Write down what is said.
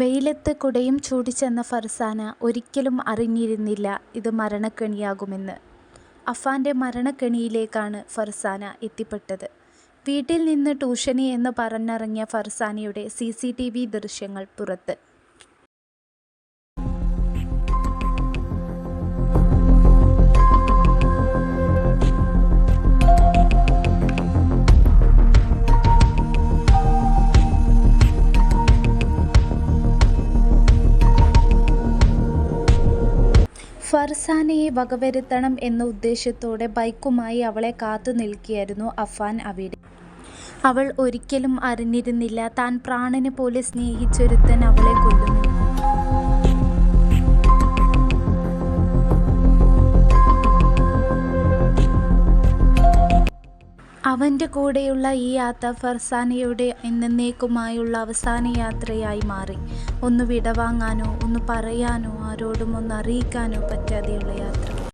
വെയിലത്ത് കുടയും ചൂടിച്ചെന്ന ചെന്ന ഫർസാന ഒരിക്കലും അറിഞ്ഞിരുന്നില്ല ഇത് മരണക്കെണിയാകുമെന്ന്. അഫാന്റെ മരണക്കെണിയിലേക്കാണ് ഫർസാന എത്തിപ്പെട്ടത്. വീട്ടിൽ നിന്ന് ട്യൂഷനി എന്ന് പറഞ്ഞിറങ്ങിയ ഫർസാനയുടെ സി സി ടി വി ദൃശ്യങ്ങൾ പുറത്ത്. ഫർസാനയെ വകവരുത്തണം എന്ന ഉദ്ദേശ്യത്തോടെ ബൈക്കുമായി അവളെ കാത്തു നിൽക്കുകയായിരുന്നു അഫാൻ അവിടെ. അവൾ ഒരിക്കലും അറിഞ്ഞിരുന്നില്ല താൻ പ്രാണനെ പോലെ സ്നേഹിച്ചൊരുത്തൻ അവളെ കൊല്ലുമെന്ന്. അവന്റെ കൂടെയുള്ള ഈ യാത്ര ഫർസാനയുടെ എന്നേക്കുമായുള്ള അവസാന യാത്രയായി മാറി. ഒന്ന് വിടവാങ്ങാനോ ഒന്ന് പറയാനോ ആരോടും ഒന്ന് അറിയിക്കാനോ പറ്റാതെയുള്ള യാത്ര.